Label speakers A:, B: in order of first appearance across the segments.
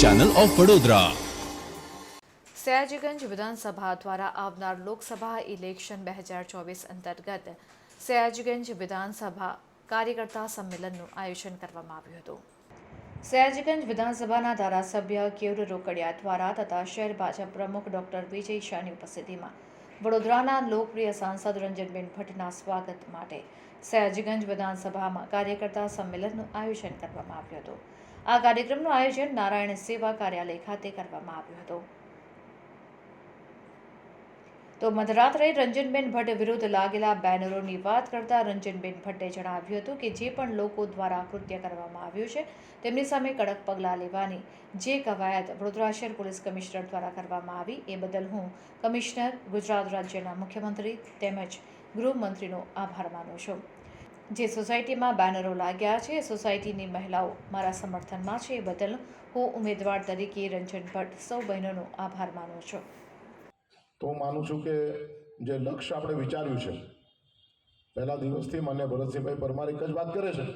A: Channel of Vadodara
B: Sayajiganj વિધાનસભા દ્વારા આવનાર લોકસભા ઇલેક્શન બે હજાર ચોવીસ અંતર્ગત સયાજીગંજ વિધાનસભા કાર્યકર્તા સંમેલનનું આયોજન કરવામાં આવ્યું હતું સયાજીગંજ વિધાનસભાના ધારાસભ્ય કેયુર રોકડિયા દ્વારા તથા શહેર ભાજપ પ્રમુખ ડોક્ટર વિજય શાહની ઉપસ્થિતિમાં વડોદરાના લોકપ્રિય સાંસદ રંજનબેન ભટ્ટના સ્વાગત માટે સયાજીગંજ વિધાનસભામાં કાર્યકર્તા સંમેલનનું આયોજન કરવામાં આવ્યું હતું આ કાર્યક્રમનું આયોજન નારાયણ સેવા કાર્યાલય ખાતે કરવામાં આવ્યું હતું. તો મધરાત્રે રંજનબેન ભટ્ટ વિરુદ્ધ લાગેલા બેનરોની વાત કરતા રંજનબેન ભટ્ટે જણાવ્યું હતું કે જે પણ લોકો દ્વારા કૃત્ય કરવામાં આવ્યું છે, તેમની સામે કડક પગલાં લેવાની જે કવાયત વડોદરા પોલીસ કમિશનર દ્વારા કરવામાં આવી, એ બદલ હું કમિશનર, ગુજરાત રાજ્યના મુખ્યમંત્રી તેમજ ગૃહમંત્રીનો આભાર માનું છું. જે સોસાયટીમાં બેનરો લાગ્યા છે. સોસાયટીની મહિલાઓ મારા સમર્થનમાં છે. એ બદલ હું ઉમેદવાર તરીકે રંજન ભટ્ટ સૌ બહેનોનો આભાર માનું છું.
C: તો હું માનું છું કે જે લક્ષ્ય આપણે વિચાર્યું છે, પહેલા દિવસથી માન્ય ભરતસિંહભાઈ પરમાર એક જ વાત કરે છે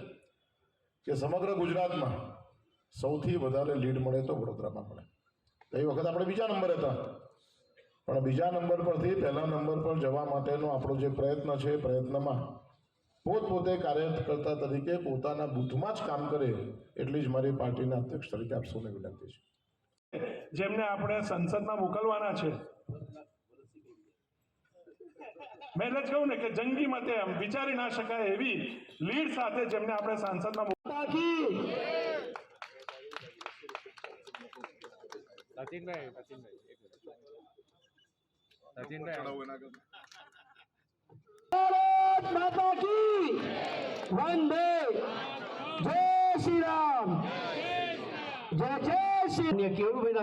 C: કે સમગ્ર ગુજરાતમાં સૌથી વધારે લીડ મળે તો વડોદરામાં મળે એ વખત આપણે બીજા નંબરે હતા. પણ બીજા નંબર પરથી પહેલા નંબર પર જવા માટેનો આપણો જે પ્રયત્ન છે પ્રયત્નમાં પોતપોતે કાર્યકર્તા તરીકે પોતાના બૂથમાં જ કામ કરે એટલી જ મારી પાર્ટીના અધ્યક્ષ તરીકે આપ સૌને વિનંતી છે.
D: જેમને આપણે સંસદમાં મોકલવાના છે. મેં એટલે જ કહ્યું ને કે જંગી મતે વિચારી ના શકાય એવી લીડ સાથે જેમને આપણે સાંસદમાં મોક-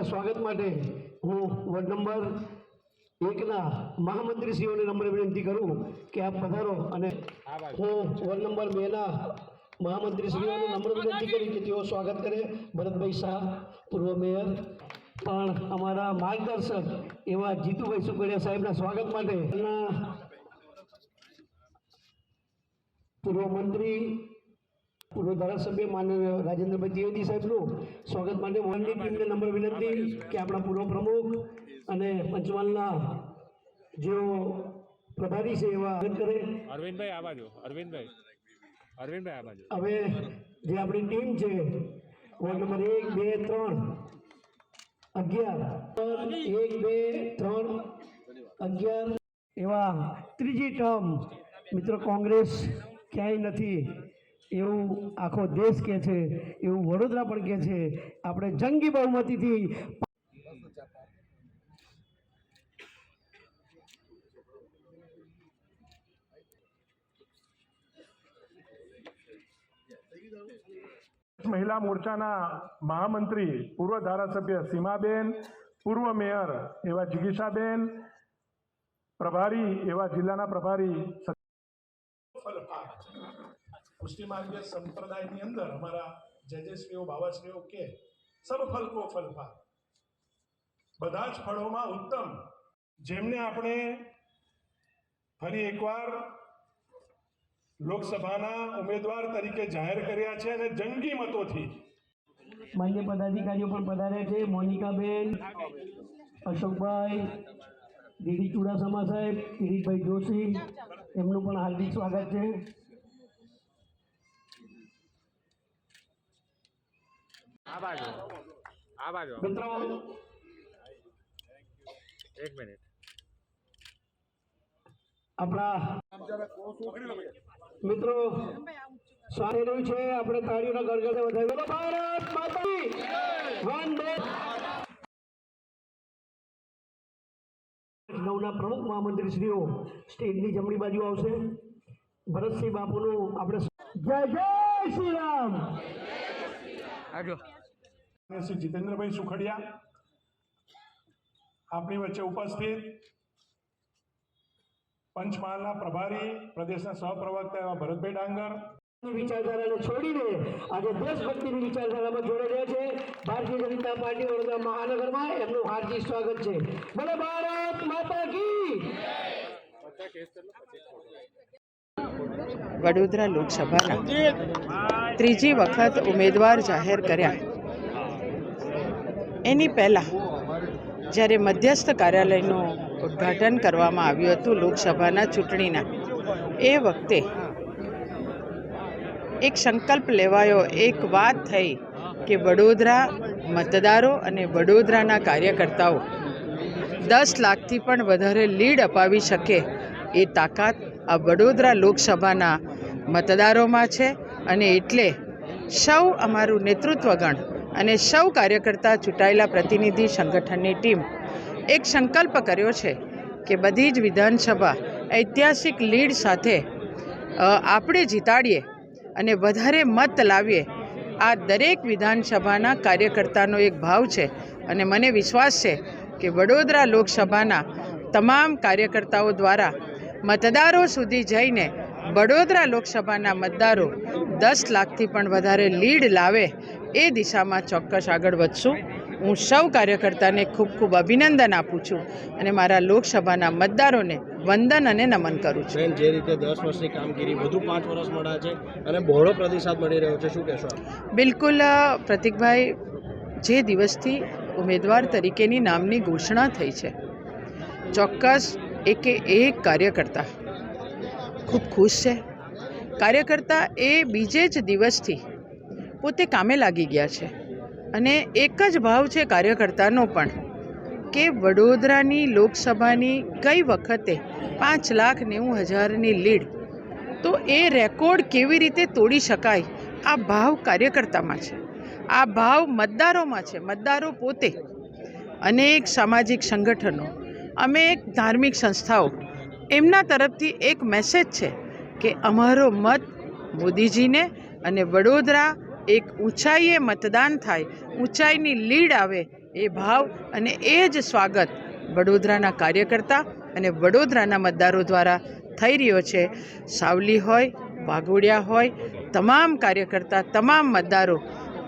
E: સ્વાગત માટે હું વોર્ડ નંબર એકના મહામંત્રીશ્રીઓને નંબર વિનંતી કરું કે આપ પધારો અને હું વોર્ડ નંબર બેના મહામંત્રીશ્રીઓને નમ્ર વિનંતી કરી કે તેઓ સ્વાગત કરે ભરતભાઈ શાહ પૂર્વ મેયર પણ અમારા માર્ગદર્શક એવા જીતુભાઈ સુકડિયા સાહેબના સ્વાગત માટે પૂર્વ મંત્રી પૂર્વ ધારાસભ્ય માનનીય રાજેન્દ્રભાઈ ત્રિવેદી સાહેબનું સ્વાગત માટે મોહનની ટીમને નંબર વિનંતી કે આપણા પૂર્વ પ્રમુખ અને પંચમહાલના જેઓ પ્રભારી છે એવા આગળ કરે.
F: અરવિંદભાઈ આ બાજુ અરવિંદભાઈ. અરવિંદભાઈ આ બાજુ
E: હવે જે આપણી ટીમ છે વોર્ડ નંબર એક બે ત્રણ અગિયાર. એક બે ત્રણ અગિયાર. એવા ત્રીજી ટર્મ મિત્રો કોંગ્રેસ ક્યાંય નથી. એવું આખો દેશ કહે છે, એવું વડોદરા પણ કહે છે. આપણે જંગી બહુમતીથી
D: મહિલા મોરચાના મહામંત્રી, પૂર્વ ધારાસભ્ય સીમાબેન, પૂર્વ મેયર એવા જિગીષાબેન, પ્રભારી એવા જિલ્લાના પ્રભારી પુષ્ટિ માર્ગીય સંપ્રદાયની અંદર અમારા જજેશ્રીઓ બાવાશ્રીઓ કે સબ કો ફલ બધા જ ફળોમાં ઉત્તમ. જેમને આપણે ફરી એકવાર લોકસભાના ઉમેદવાર તરીકે જાહેર કર્યા છે અને જંગી મતોથી.
E: માન્ય પદાધિકારીઓ પણ પધાર્યા છે. મોનિકાબેન, અશોકભાઈ દીદી ચુડાસમા સાહેબ, કિરીટભાઈ જોશી, એમનું પણ હાર્દિક સ્વાગત છે.
F: આ બાજુ. આ બાજુ. એક મિનિટ.
E: આપણા મિત્રો સારી રહ્યું છે આપણે તાળીઓના વધાવી બોલો ભારત માતા કી વંદે નવના પ્રમુખ મહામંત્રીશ્રીઓ સ્ટેજની જમણી બાજુ આવશે. ભરતસિંહ બાપુનું આપણે જય જય શ્રી રામ.
F: આગળ
D: અને શ્રી જીતેન્દ્રભાઈ સુખડિયા આપણી વચ્ચે ઉપસ્થિત. પંચમહાલના પ્રભારી પ્રદેશના સહપ્રવક્તા એવા ભરતભાઈ ડાંગર.
E: વિચારધારાને છોડીને આજે દેશભક્તિની વિચારધારામાં જોડાઈ રહ્યા છે. ભારતીય જનતા પાર્ટી વડોદરા મહાનગરમાં એમનું હાર્દિક સ્વાગત છે. બોલો ભારત માતા કી
G: વડોદરા લોકસભાના ત્રીજી વખત ઉમેદવાર જાહેર કર્યા.
A: એની પહેલાં જ્યારે મધ્યસ્થ કાર્યાલયનું ઉદ્ઘાટન કરવામાં આવ્યું હતું લોકસભાના ચૂંટણીના, એ વખતે એક સંકલ્પ લેવાયો, એક વાત થઈ કે વડોદરા મતદારો અને વડોદરાના કાર્યકર્તાઓ દસ લાખથી પણ વધારે લીડ અપાવી શકે એ તાકાત આ વડોદરા લોકસભાના મતદારોમાં છે અને એટલે સૌ અમારું નેતૃત્વગણ અને સૌ કાર્યકર્તા ચૂંટાયેલા પ્રતિનિધિ સંગઠનની ટીમ એક સંકલ્પ કર્યો છે કે બધી જ વિધાનસભા ઐતિહાસિક લીડ સાથે આપણે જીતાડીએ અને વધારે મત લાવીએ. આ દરેક વિધાનસભાના કાર્યકર્તાનો એક ભાવ છે અને મને વિશ્વાસ છે કે વડોદરા લોકસભાના તમામ કાર્યકર્તાઓ દ્વારા મતદારો સુધી જઈને વડોદરા લોકસભાના મતદારો દસ લાખથી પણ વધારે લીડ લાવે એ દિશામાં ચોક્કસ આગળ વધશું. હું સૌ કાર્યકર્તાને ખૂબ ખૂબ અભિનંદન આપું છું અને મારા લોકસભાના મતદારોને વંદન અને નમન કરું છું.
G: જે રીતે દસ વર્ષની કામગીરી વધુ પાંચ વર્ષ મળ્યા છે અને બહોળો પ્રતિસાદ મળી રહ્યો છે શું કહેશો
A: બિલકુલ પ્રતિકભાઈ જે દિવસથી ઉમેદવાર તરીકેની નામની ઘોષણા થઈ છે. ચોક્કસ એકે એક કાર્યકર્તા ખૂબ ખુશ છે. કાર્યકર્તા એ બીજે જ દિવસથી પોતે કામે લાગી ગયા છે. અને એક જ ભાવ છે કાર્યકર્તાનો પણ, કે વડોદરાની લોકસભાની ગઈ વખતે પાંચ લાખ નેવું હજારની લીડ. તો એ રેકોર્ડ કેવી રીતે તોડી શકાય? આ ભાવ કાર્યકર્તામાં છે. આ ભાવ મતદારોમાં છે. મતદારો પોતે, અનેક સામાજિક સંગઠનો અમે એક ધાર્મિક સંસ્થાઓ, એમના તરફથી એક મેસેજ છે કે અમારો મત મોદીજીને અને વડોદરા એક ઊંચાઈએ મતદાન થાય, ઊંચાઈની લીડ આવે એ ભાવ અને એ જ સ્વાગત વડોદરાના કાર્યકર્તા અને વડોદરાના મતદારો દ્વારા થઈ રહ્યો છે. સાવલી હોય, વાઘોડિયા હોય, તમામ કાર્યકર્તા, તમામ મતદારો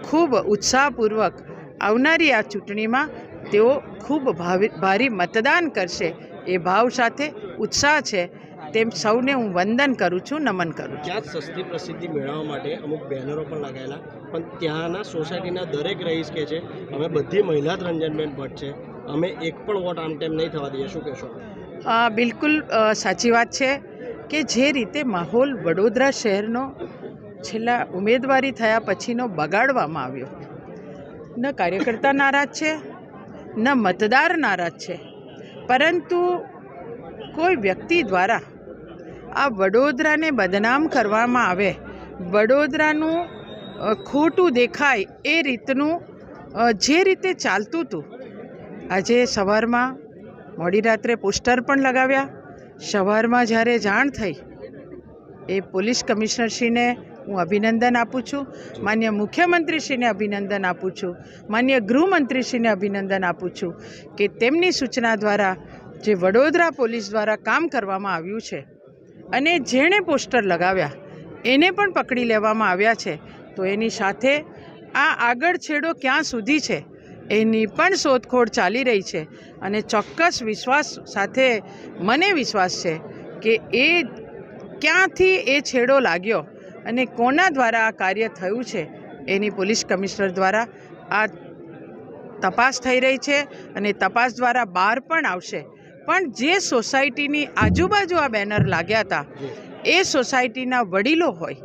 A: ખૂબ ઉત્સાહપૂર્વક આવનારી આ ચૂંટણીમાં તેઓ ખૂબ ભાવિ, ભારી મતદાન કરશે. એ ભાવ સાથે ઉત્સાહ છે તેમ સૌને હું વંદન કરું છું નમન કરું છું.
G: ત્યાં સસ્તી પ્રસિદ્ધિ મેળવવા માટે અમુક બેનરો પણ લગાવેલા પણ ત્યાંના સોસાયટીના દરેક રહીશ કે છે અમે બધી મહિલા જ રંજનબેન ભટ્ટ છે અમે એક પણ વોટ આમ તેમ નહીં થવા દઈએ. શું કહેશો?
A: બિલકુલ સાચી વાત છે કે જે રીતે માહોલ વડોદરા શહેરનો છેલ્લા ઉમેદવારી થયા પછીનો બગાડવામાં આવ્યો. ન કાર્યકર્તા નારાજ છે ન મતદાર નારાજ છે પરંતુ કોઈ વ્યક્તિ દ્વારા આ વડોદરાને બદનામ કરવામાં આવે. વડોદરાનું ખોટું દેખાય એ રીતનું જે રીતે ચાલતું હતું. આજે સવારમાં, મોડી રાત્રે પોસ્ટર પણ લગાવ્યા. સવારમાં જ્યારે જાણ થઈ, એ પોલીસ કમિશનરશ્રીને હું અભિનંદન આપું છું. માન્ય મુખ્યમંત્રીશ્રીને અભિનંદન આપું છું. માન્ય ગૃહમંત્રીશ્રીને અભિનંદન આપું છું કે તેમની સૂચના દ્વારા જે વડોદરા પોલીસ દ્વારા કામ કરવામાં આવ્યું છે અને જેણે પોસ્ટર લગાવ્યા, એને પણ પકડી લેવામાં આવ્યા છે. તો એની સાથે આ આગળ છેડો ક્યાં સુધી છે? એની પણ શોધખોળ ચાલી રહી છે અને ચોક્કસ વિશ્વાસ સાથે, મને વિશ્વાસ છે કે એ ક્યાંથી એ છેડો લાગ્યો અને કોના દ્વારા આ કાર્ય થયું છે, એની પોલીસ કમિશનર દ્વારા આ તપાસ થઈ રહી છે અને તપાસ દ્વારા બહાર પણ આવશે. પણ જે સોસાયટીની આજુબાજુ આ બેનર લાગ્યા હતા એ સોસાયટીના વડીલો હોય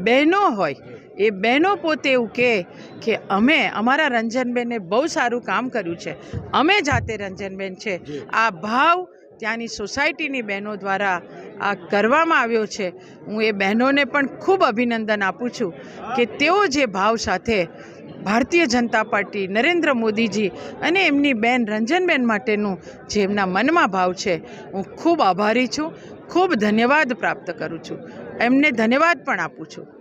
A: બહેનો હોય એ બહેનો પોતે એવું કહે કે અમે અમારા રંજનબેને બહુ સારું કામ કર્યું છે. અમે જાતે રંજનબેન છે. આ ભાવ ત્યાંની સોસાયટીની બહેનો દ્વારા આ કરવામાં આવ્યો છે. હું એ બહેનોને પણ ખૂબ અભિનંદન આપું છું કે તેઓ જે ભાવ સાથે ભારતીય જનતા પાર્ટી નરેન્દ્ર મોદીજી અને એમની બેન રંજનબેન માટેનું જે એમના મનમાં ભાવ છે, હું ખૂબ આભારી છું, ખૂબ ધન્યવાદ પ્રાપ્ત કરું છું. એમને ધન્યવાદ પણ આપું છું.